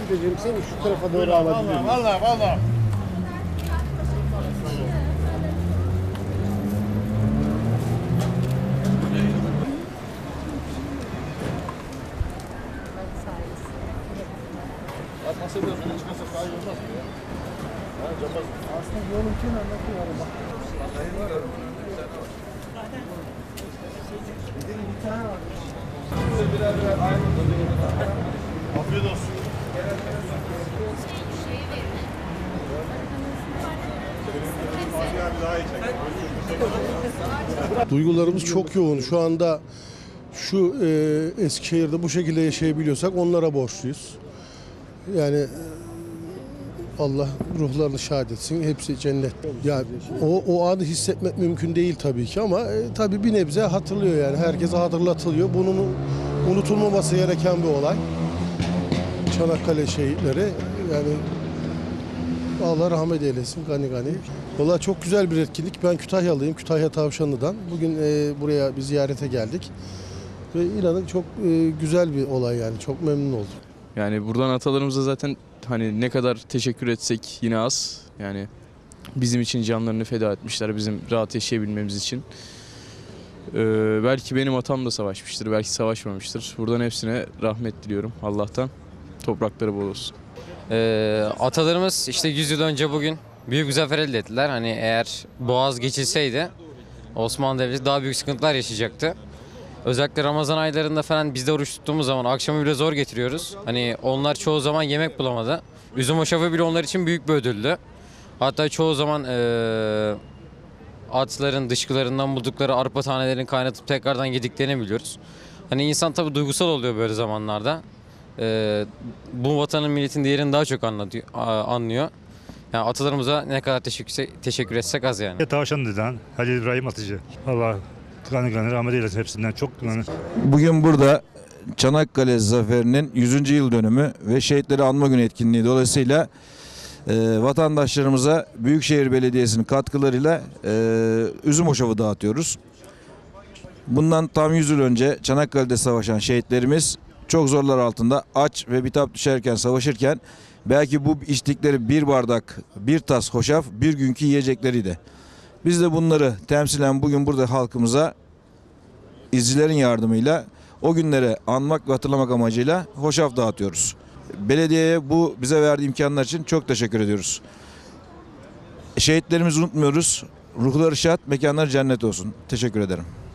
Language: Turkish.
Amcacığım seni şu tarafa doğru alabilir miyim? Valla valla. Aslında yolun kenarında bir araba. Bir tane var. Afiyet olsun. Duygularımız çok yoğun. Şu anda şu e, Eskişehir'de bu şekilde yaşayabiliyorsak onlara borçluyuz. Yani e, Allah ruhlarını şahit etsin. Hepsi cennet. Ya o, o anı hissetmek mümkün değil tabii ki ama e, tabii bir nebze hatırlıyor yani. Herkese hatırlatılıyor. Bunun unutulmaması gereken bir olay. Çanakkale şehitleri yani Allah rahmet eylesin gani gani. Valla çok güzel bir etkinlik. Ben Kütahyalıyım. Kütahya Tavşanlı'dan. Bugün e, buraya bir ziyarete geldik. Ve inanın çok e, güzel bir olay yani. Çok memnun oldum. Yani buradan atalarımıza zaten hani ne kadar teşekkür etsek yine az. Yani bizim için canlarını feda etmişler bizim rahat yaşayabilmemiz için. Ee, belki benim atam da savaşmıştır, belki savaşmamıştır. Buradan hepsine rahmet diliyorum Allah'tan. Toprakları bol. Ee, atalarımız işte 100 yıl önce bugün büyük bir zafer elde ettiler. Hani eğer Boğaz geçilseydi Osmanlı Devleti daha büyük sıkıntılar yaşayacaktı. Özellikle Ramazan aylarında falan biz de oruç tuttuğumuz zaman akşamı bile zor getiriyoruz. Hani onlar çoğu zaman yemek bulamadı. Üzüm hoşafı bile onlar için büyük bir ödüldü. Hatta çoğu zaman ee, atların dışkılarından buldukları arpa tanelerini kaynatıp tekrardan yediklerini biliyoruz. Hani insan tabii duygusal oluyor böyle zamanlarda. Ee, bu vatanın milletin değerini daha çok anlatıyor, a- anlıyor. Yani atalarımıza ne kadar teşekkür, teşekkür etsek az yani. Tavşanlı'dan Halil İbrahim Atıcı. Allah kanı kanı rahmet eylesin hepsinden çok yani Bugün burada Çanakkale Zaferi'nin 100. yıl dönümü ve şehitleri anma günü etkinliği dolayısıyla e, vatandaşlarımıza Büyükşehir Belediyesi'nin katkılarıyla e, üzüm hoşafı dağıtıyoruz. Bundan tam 100 yıl önce Çanakkale'de savaşan şehitlerimiz çok zorlar altında aç ve bitap düşerken savaşırken belki bu içtikleri bir bardak, bir tas hoşaf bir günkü yiyecekleriydi. Biz de bunları temsilen bugün burada halkımıza izcilerin yardımıyla o günleri anmak ve hatırlamak amacıyla hoşaf dağıtıyoruz. Belediyeye bu bize verdiği imkanlar için çok teşekkür ediyoruz. Şehitlerimizi unutmuyoruz. Ruhları şad, mekanları cennet olsun. Teşekkür ederim.